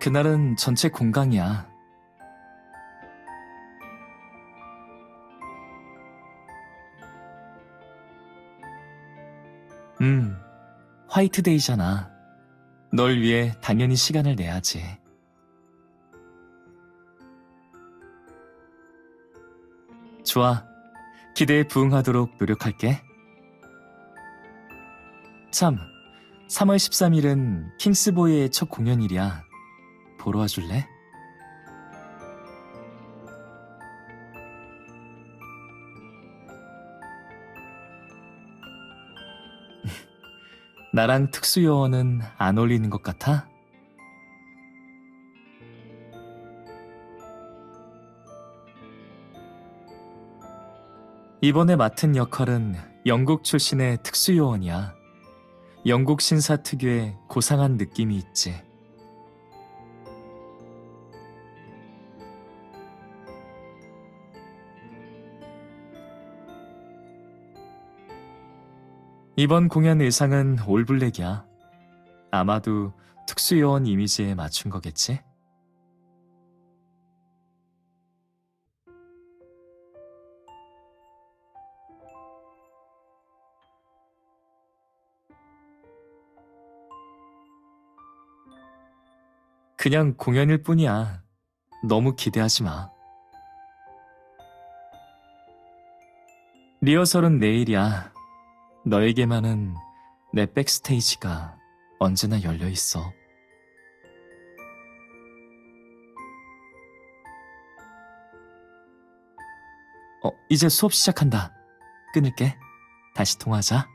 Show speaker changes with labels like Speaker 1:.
Speaker 1: 그날은 전체 공강이야. 음, 화이트데이잖아. 널 위해 당연히 시간을 내야지. 좋아. 기대에 부응하도록 노력할게. 참, 3월 13일은 킹스보이의 첫 공연일이야. 보러 와줄래? 나랑 특수요원은 안 어울리는 것 같아? 이번에 맡은 역할은 영국 출신의 특수요원이야. 영국 신사 특유의 고상한 느낌이 있지. 이번 공연 의상은 올블랙이야. 아마도 특수요원 이미지에 맞춘 거겠지? 그냥 공연일 뿐이야. 너무 기대하지 마. 리허설은 내일이야. 너에게만은 내 백스테이지가 언제나 열려 있어. 어, 이제 수업 시작한다. 끊을게. 다시 통화하자.